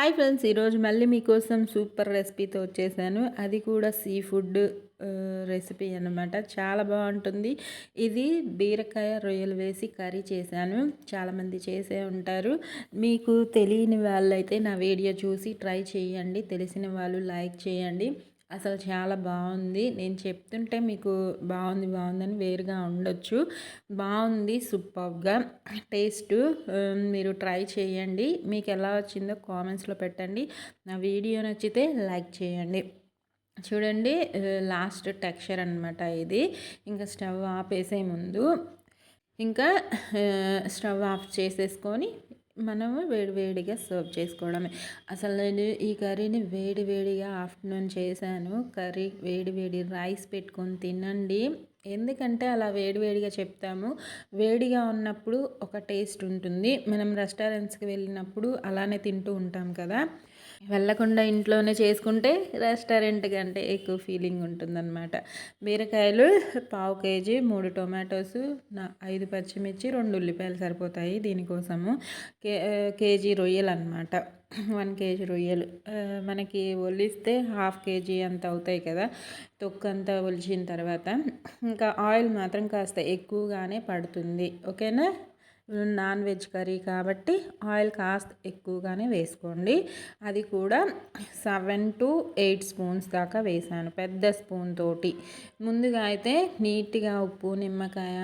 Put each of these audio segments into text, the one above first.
Hi friends ఈరోజు మళ్ళీ మీకోసం సూపర్ రెసిపీతో వచ్చేసాను. అది కూడా సీ ఫుడ్ రెసిపీ అనమాట చాలా బాగుంటుంది. ఇది బీరకాయ రొయ్యలు వేసి కర్రీ చేశాను. చాలామంది చేసే ఉంటారు. మీకు తెలియని వాళ్ళైతే నా వీడియో చూసి ట్రై చేయండి. తెలిసిన వాళ్ళు లైక్ చేయండి. అసలు చాలా బాగుంది. నేను చెప్తుంటే మీకు బాగుంది బాగుందని వేరుగా ఉండొచ్చు. బాగుంది సూపర్గా. టేస్ట్ మీరు ట్రై చేయండి. మీకు ఎలా వచ్చిందో కామెంట్స్లో పెట్టండి. నా వీడియో నచ్చితే లైక్ చేయండి. చూడండి లాస్ట్ టెక్స్చర్ అనమాట ఇది. ఇంకా స్టవ్ ఆపేసే ముందు ఇంకా స్టవ్ ఆఫ్ చేసేసుకొని మనము వేడి వేడిగా సర్వ్ చేసుకోవడమే. అసలు నేను ఈ కర్రీని వేడి వేడిగా ఆఫ్టర్నూన్ చేశాను. కర్రీ వేడి వేడి రైస్ పెట్టుకొని తినండి. ఎందుకంటే అలా వేడివేడిగా చెప్తాము. వేడిగా ఉన్నప్పుడు ఒక టేస్ట్ ఉంటుంది. మనం రెస్టారెంట్స్కి వెళ్ళినప్పుడు అలానే తింటూ ఉంటాం కదా. వెళ్ళకుండా ఇంట్లోనే చేసుకుంటే రెస్టారెంట్ కంటే ఎక్కువ ఫీలింగ్ ఉంటుందన్నమాట. బీరకాయలు పావు కేజీ మూడు టొమాటోస్ నా ఐదు పచ్చిమిర్చి రెండు ఉల్లిపాయలు సరిపోతాయి దీనికోసము. కే కేజీ రొయ్యలు అనమాట వన్ కేజీ రొయ్యలు. మనకి ఒలిస్తే హాఫ్ కేజీ అంత అవుతాయి కదా. తొక్కు అంతా ఒలిచిన తర్వాత ఇంకా ఆయిల్ మాత్రం కాస్త ఎక్కువగానే పడుతుంది. ఓకేనా? నాన్ వెజ్ కర్రీ కాబట్టి ఆయిల్ కాస్త ఎక్కువగానే వేసుకోండి. అది కూడా సెవెన్ టు ఎయిట్ స్పూన్స్ దాకా వేసాను. పెద్ద స్పూన్ తోటి. ముందుగా అయితే నీట్గా ఉప్పు నిమ్మకాయ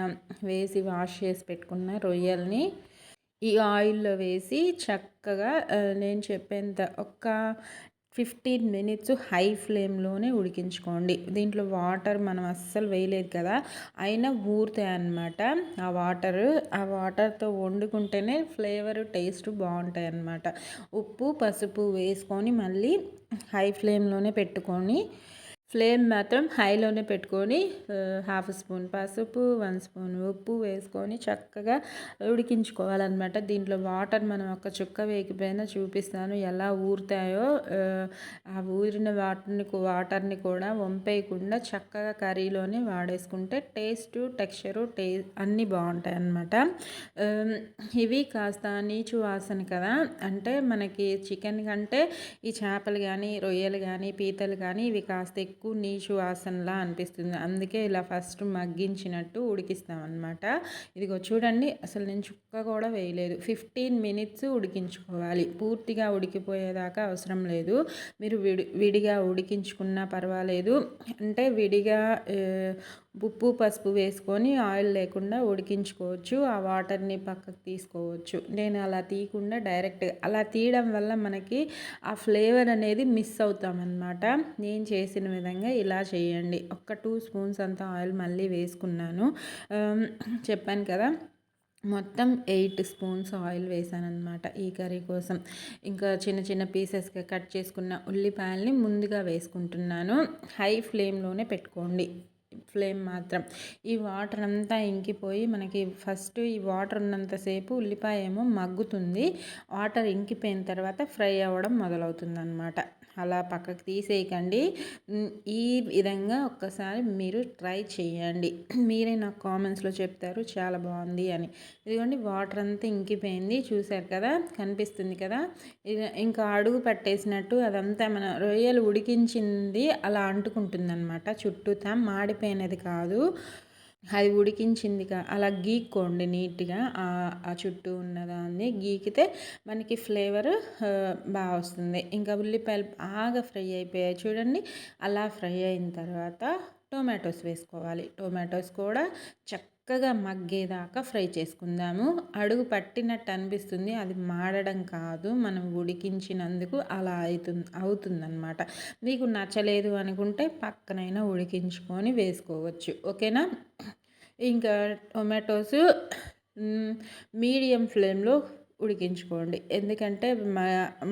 వేసి వాష్ చేసి పెట్టుకున్న రొయ్యల్ని ఈ ఆయిల్లో వేసి చక్కగా నేను చెప్పేంత ఒక ఫిఫ్టీన్ మినిట్స్ హై ఫ్లేమ్లోనే ఉడికించుకోండి. దీంట్లో వాటర్ మనం అస్సలు వేయలేదు కదా. అయినా ఊరుతాయి అన్నమాట. ఆ వాటర్ ఆ వాటర్తో వండుకుంటేనే ఫ్లేవర్ టేస్ట్ బాగుంటాయి అన్నమాట. ఉప్పు పసుపు వేసుకొని మళ్ళీ హై ఫ్లేమ్లోనే పెట్టుకొని ఫ్లేమ్ మాత్రం హైలోనే పెట్టుకొని హాఫ్ స్పూన్ పసుపు వన్ స్పూన్ ఉప్పు వేసుకొని చక్కగా ఉడికించుకోవాలన్నమాట. దీంట్లో వాటర్ మనం ఒక చుక్క వేగిపోయినా చూపిస్తాను ఎలా ఊరుతాయో. ఆ ఊరిన వాటర్ని వాటర్ని కూడా వంపేయకుండా చక్కగా కర్రీలోనే వాడేసుకుంటే టేస్ట్ టెక్స్చరు టే అన్నీ బాగుంటాయి అన్నమాట ఇవి కాస్త నీచు వాసన కదా అంటే మనకి చికెన్ కంటే ఈ చేపలు కానీ రొయ్యలు కానీ పీతలు కానీ ఇవి కాస్త ఎక్కువ నీచు వాసనలా అనిపిస్తుంది. అందుకే ఇలా ఫస్ట్ మగ్గించినట్టు ఉడికిస్తామన్నమాట. ఇదిగో చూడండి అసలు నేను చుక్క కూడా వేయలేదు. ఫిఫ్టీన్ మినిట్స్ ఉడికించుకోవాలి. పూర్తిగా ఉడికిపోయేదాకా అవసరం లేదు. మీరు విడి విడిగా ఉడికించుకున్నా పర్వాలేదు. అంటే విడిగా ఉప్పు పసుపు వేసుకొని ఆయిల్ లేకుండా ఉడికించుకోవచ్చు. ఆ వాటర్ని పక్కకు తీసుకోవచ్చు. నేను అలా తీయకుండా డైరెక్ట్ అలా తీయడం వల్ల మనకి ఆ ఫ్లేవర్ అనేది మిస్ అవుతామన్నమాట. నేను చేసిన విధంగా ఇలా చేయండి. ఒక్క టూ స్పూన్స్ అంత ఆయిల్ మళ్ళీ వేసుకున్నాను. చెప్పాను కదా మొత్తం ఎయిట్ స్పూన్స్ ఆయిల్ వేసాను అనమాట ఈ కర్రీ కోసం. ఇంకా చిన్న చిన్న పీసెస్గా కట్ చేసుకున్న ఉల్లిపాయల్ని ముందుగా వేసుకుంటున్నాను. హై ఫ్లేమ్లోనే పెట్టుకోండి. ఫ్లేమ్ మాత్రం. ఈ వాటర్ అంతా ఇంకిపోయి మనకి ఫస్ట్ ఈ వాటర్ ఉన్నంతసేపు ఉల్లిపాయ ఏమో మగ్గుతుంది. వాటర్ ఇంకిపోయిన తర్వాత ఫ్రై అవ్వడం మొదలవుతుంది అనమాట అలా పక్కకు తీసేయకండి. ఈ విధంగా ఒక్కసారి మీరు ట్రై చేయండి. మీరే నాకు కామెంట్స్లో చెప్తారు చాలా బాగుంది అని. ఇదిగోండి వాటర్ అంతా ఇంకిపోయింది చూశారు కదా కనిపిస్తుంది కదా. ఇంకా అడుగు పట్టేసినట్టు అదంతా మన రొయ్యలు ఉడికించింది అలా అంటుకుంటుంది అనమాట చుట్టూతా మాడిపోయినది కాదు. అది ఉడికించింది అలా గీక్కోండి నీట్గా ఆ చుట్టూ ఉన్న ఉన్నదాన్ని గీకితే మనకి ఫ్లేవర్ బాగా వస్తుంది. ఇంకా ఉల్లిపాయలు బాగా ఫ్రై అయిపోయాయి చూడండి. అలా ఫ్రై అయిన తర్వాత టొమాటోస్ వేసుకోవాలి. టొమాటోస్ కూడా చక్కగా మగ్గేదాకా ఫ్రై చేసుకుందాము. అడుగు పట్టినట్టు అనిపిస్తుంది. అది మాడడం కాదు. మనం ఉడికించినందుకు అలా అవుతుంది అవుతుందన్నమాట. మీకు నచ్చలేదు అనుకుంటే పక్కనైనా ఉడికించుకొని వేసుకోవచ్చు. ఓకేనా? ఇంకా టొమాటోస్ మీడియం ఫ్లేమ్లో ఉడికించుకోండి. ఎందుకంటే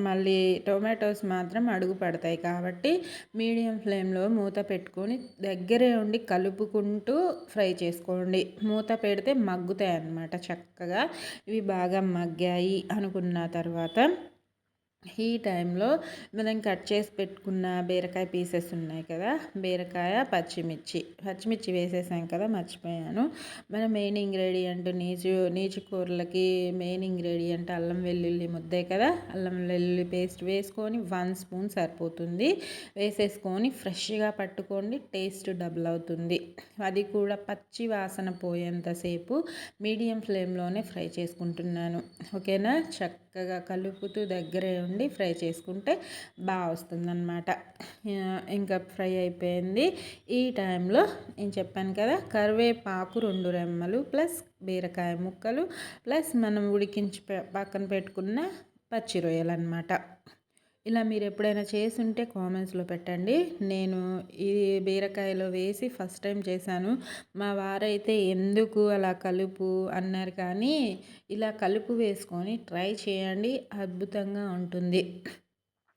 మళ్ళీ టొమాటోస్ మాత్రం అడుగు పడతాయి కాబట్టి మీడియం ఫ్లేమ్లో మూత పెట్టుకొని దగ్గరే ఉండి కలుపుకుంటూ ఫ్రై చేసుకోండి. మూత పెడితే మగ్గుతాయి అన్నమాట చక్కగా. ఇవి బాగా మగ్గాయి అనుకున్న తర్వాత ఈ టైంలో మనం కట్ చేసి పెట్టుకున్న బీరకాయ పీసెస్ ఉన్నాయి కదా బీరకాయ పచ్చిమిర్చి. పచ్చిమిర్చి వేసేసాం కదా మర్చిపోయాను. మన మెయిన్ ఇంగ్రీడియంట్ నీచు నీచు కూరలకి మెయిన్ ఇంగ్రీడియంట్ అల్లం వెల్లుల్లి ముద్దే కదా అల్లం వెల్లుల్లి పేస్ట్ వేసుకొని వన్ స్పూన్ సరిపోతుంది. వేసేసుకొని ఫ్రెష్గా పట్టుకోండి టేస్ట్ డబుల్ అవుతుంది. అది కూడా పచ్చి వాసన పోయేంతసేపు మీడియం ఫ్లేమ్లోనే ఫ్రై చేసుకుంటున్నాను. ఓకేనా? చక్కగా కలుపుతూ దగ్గరే ఉండి ఫ్రై చేసుకుంటే బాగా వస్తుందన్నమాట. ఇంకా ఫ్రై అయిపోయింది. ఈ టైంలో నేను చెప్పాను కదా కరివేపాకు రెండు రెమ్మలు ప్లస్ బీరకాయ ముక్కలు ప్లస్ మనం ఉడికించి పక్కన పెట్టుకున్న పచ్చి రొయ్యలు అనమాట ఇలా మీరు ఎప్పుడైనా చేసుంటే కామెంట్స్లో పెట్టండి. నేను ఈ బీరకాయలో వేసి ఫస్ట్ టైం చేశాను. మా వారైతే ఎందుకు అలా కలుపు అన్నారు కానీ ఇలా కలుపు వేసుకొని ట్రై చేయండి. అద్భుతంగా ఉంటుంది.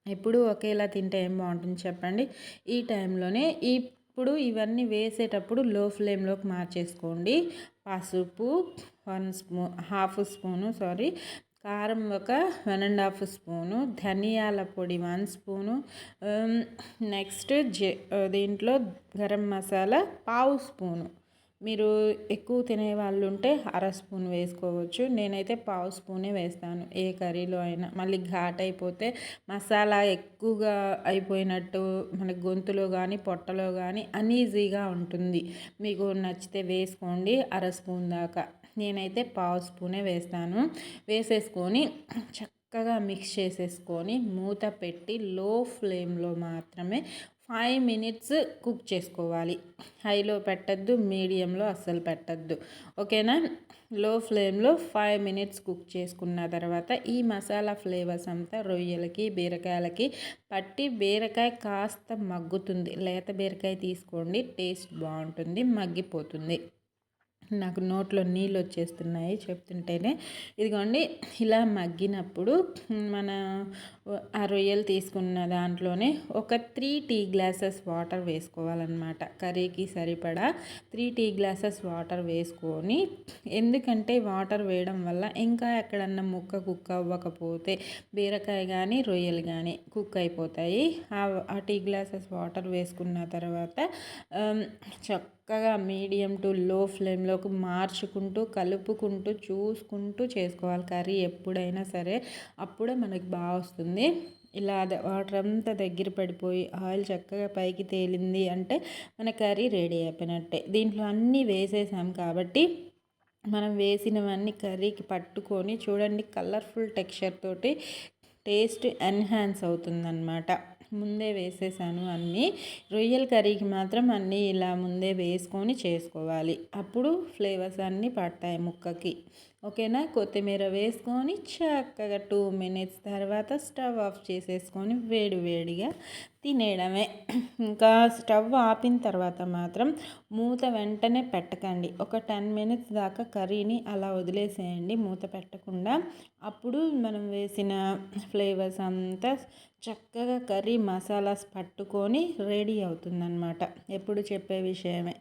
ఎప్పుడు ఒకేలా తింటే ఏం బాగుంటుంది చెప్పండి. ఈ టైంలోనే ఇప్పుడు ఇవన్నీ వేసేటప్పుడు లో ఫ్లేమ్లోకి మార్చేసుకోండి. పసుపు one spoon half spoon sorry కారం ఒక వన్ అండ్ హాఫ్ స్పూను ధనియాల పొడి వన్ స్పూను నెక్స్ట్ జె దీంట్లో గరం మసాలా పావు స్పూను. మీరు ఎక్కువ తినే వాళ్ళు ఉంటే అర స్పూన్ వేసుకోవచ్చు. నేనైతే పావు స్పూనే వేస్తాను. ఏ కర్రీలో అయినా మళ్ళీ ఘాట్ అయిపోతే మసాలా ఎక్కువగా అయిపోయినట్టు మన గొంతులో కానీ పొట్టలో కానీ అన్ఈజీగా ఉంటుంది. మీకు నచ్చితే వేసుకోండి. అర స్పూన్ దాకా. నేనైతే పావు స్పూనే వేస్తాను. వేసేసుకొని చక్కగా మిక్స్ చేసేసుకొని మూత పెట్టి లో ఫ్లేమ్లో మాత్రమే ఫైవ్ మినిట్స్ కుక్ చేసుకోవాలి. హైలో పెట్టద్దు మీడియంలో అస్సలు పెట్టద్దు. ఓకేనా? లో ఫ్లేమ్లో ఫైవ్ మినిట్స్ కుక్ చేసుకున్న తర్వాత ఈ మసాలా ఫ్లేవర్స్ అంతా రొయ్యలకి బీరకాయలకి పట్టి బీరకాయ కాస్త మగ్గుతుంది. లేత బీరకాయ తీసుకోండి టేస్ట్ బాగుంటుంది మగ్గిపోతుంది. నాకు నోట్లో నీళ్ళు వచ్చేస్తున్నాయి చెప్తుంటేనే. ఇదిగోండి ఇలా మగ్గినప్పుడు మన ఆ రొయ్యలు తీసుకున్న దాంట్లోనే ఒక త్రీ టీ గ్లాసెస్ వాటర్ వేసుకోవాలన్నమాట. కర్రీకి సరిపడా త్రీ టీ గ్లాసెస్ వాటర్ వేసుకొని ఎందుకంటే వాటర్ వేయడం వల్ల ఇంకా ఎక్కడన్నా ముక్క కుక్ అవ్వకపోతే బీరకాయ కానీ రొయ్యలు కానీ కుక్ అయిపోతాయి. ఆ టీ గ్లాసెస్ వాటర్ వేసుకున్న తర్వాత చక్కగా మీడియం టు లో ఫ్లేమ్లోకి మార్చుకుంటూ కలుపుకుంటూ చూసుకుంటూ చేసుకోవాలి. కర్రీ ఎప్పుడైనా సరే అప్పుడే మనకి బాగా వస్తుంది. వస్తుంది ఇలా వాటర్ అంతా దగ్గర పడిపోయి ఆయిల్ చక్కగా పైకి తేలింది అంటే మన కర్రీ రెడీ అయిపోయినట్టే. దీంట్లో అన్నీ వేసేసాం కాబట్టి మనం వేసినవన్నీ కర్రీకి పట్టుకొని చూడండి కలర్ఫుల్ టెక్స్చర్ తోటి టేస్ట్ ఎన్హాన్స్ అవుతుందన్నమాట. ముందే వేసేసాను అన్నీ. రొయ్యల కర్రీకి మాత్రం అన్నీ ఇలా ముందే వేసుకొని చేసుకోవాలి. అప్పుడు ఫ్లేవర్స్ అన్నీ పడతాయి ముక్కకి. ఓకేనా? కొత్తిమీర వేసుకొని చక్కగా టూ మినిట్స్ తర్వాత స్టవ్ ఆఫ్ చేసేసుకొని వేడి వేడిగా తినేయడమే. ఇంకా స్టవ్ ఆపిన తర్వాత మాత్రం మూత వెంటనే పెట్టకండి. ఒక టెన్ మినిట్స్ దాకా కర్రీని అలా వదిలేసేయండి. మూత పెట్టకుండా అప్పుడు మనం వేసిన ఫ్లేవర్స్ అంతా చక్కగా కర్రీ మసాలాస్ పట్టుకొని రెడీ అవుతుందన్నమాట. ఎప్పుడు చెప్పే విషయమే.